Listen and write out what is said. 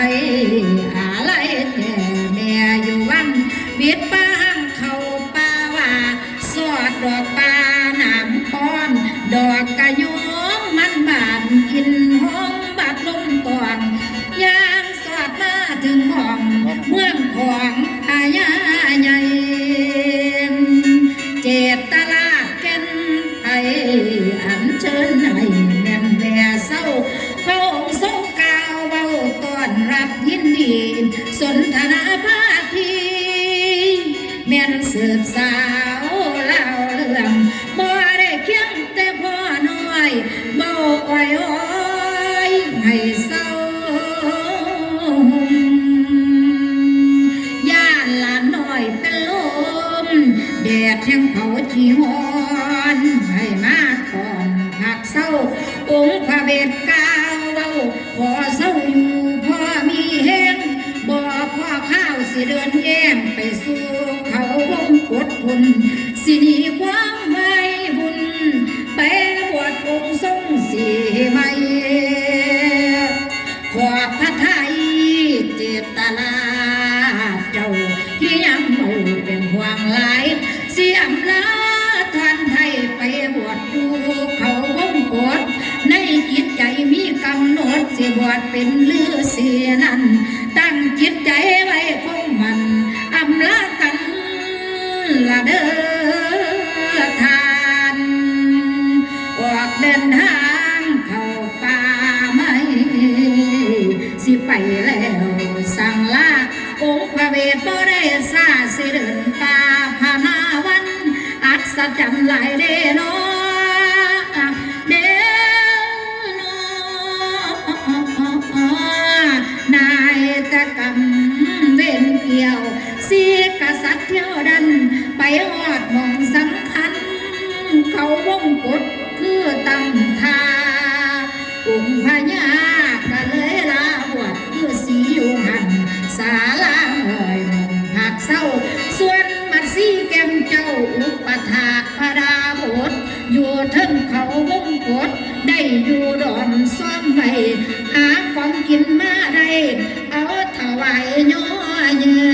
อะไรแท่แม่อยู่วันเวียดป้างเขาป่าว่าสอดดอกปลาหนามพรดอกกระยงมันบานกินห้องบาดลมตองยางสอดมาถึงห้องเมืองของพญาใหญ่เจตตลาดแก่นไทยอันเชิญให้แม่น กับยินดี สนทนาภาทีแม่นสืบสาวเล่าเรื่องบ่ได้เคียงแต่พ่อน้อยเบาอ้อยอ้อยให้เศร้าย่านหลานน้อยเป็นลมแดดแห่งเผาจีฮอนให้มาทอนหักเศร้าองค์พระเวทก เดินแย้มไปสู่เขาวงกดคุณสินีความไม่บุญไปบวชองค์ทรงสีไม่ขอบพระไทยเจตนาเจ้าที่ยังเอาเป็นห่วงหลายเสียมลาท่านไทยไปบวชดูเขาวงกดในจิตใจมีกำหนดสิบวชเป็นลือเสียนั้นตั้งจิตใจไว้คง แล้วสั่งลาองค์พระเวทบ่ได้ซาสิเดินป่าพานาวัน อัศจรรย์หลายเด้เนาะเด้อนายตะกำเว้นเกี่ยว สีกษัตริย์เที่ยวดัน ไปหอดมองสำคัญ เขาวงกฎคือตั้งทาองค์พญา เศร้า ส่วนมัดซีแกมเจ้าอุปถาพระดาบทอยู่เทึงเขาวงกฎได้อยู่ดอนซ่อมไว้หาของกินมาได้เอาถวายย่อยืนชีวิตแบบลาบลื่นอ